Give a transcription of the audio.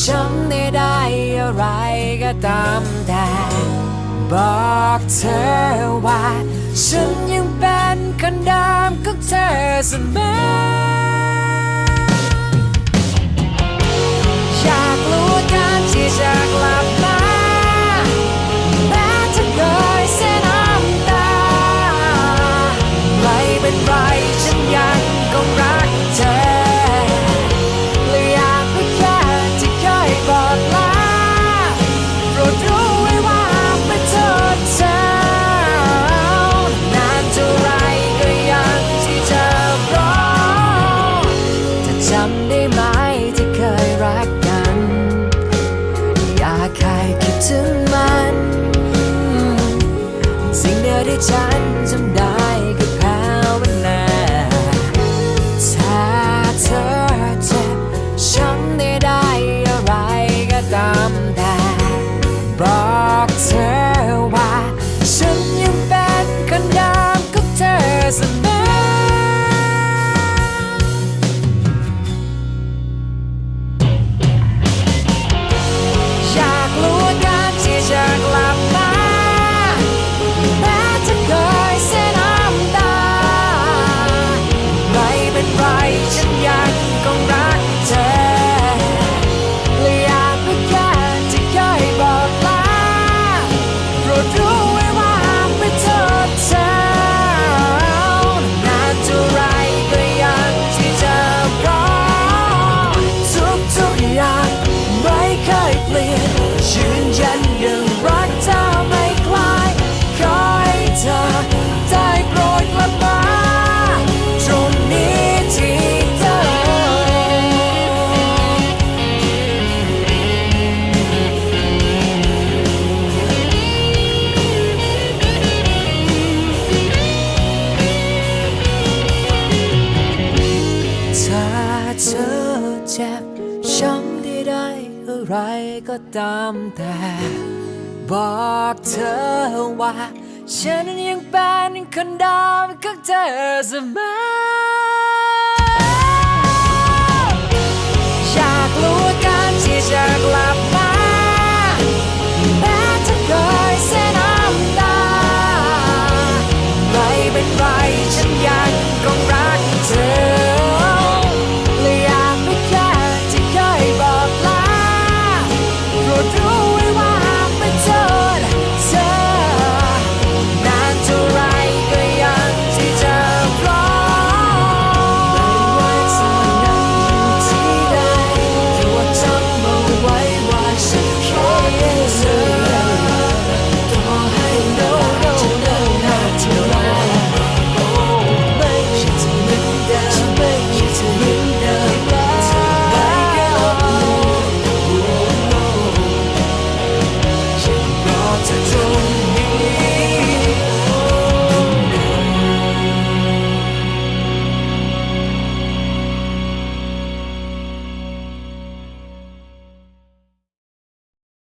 ฉันได้ได้อะไรก็ตามแต่บอกเธอว่า ฉันยังเป็นคนเดิมของเธอเสมอ ฉันจำได้คือภาวนาถ้าเธอเจ็บฉันได้ได้อะไรก็ตามแต่บอกเธอว่า ฉันยังเป็นคนเดิมของเธอเสมอ ไรก็ตามแต่ บอกเธอว่า ฉันยังเป็นคนเดิมของเธอเสมอ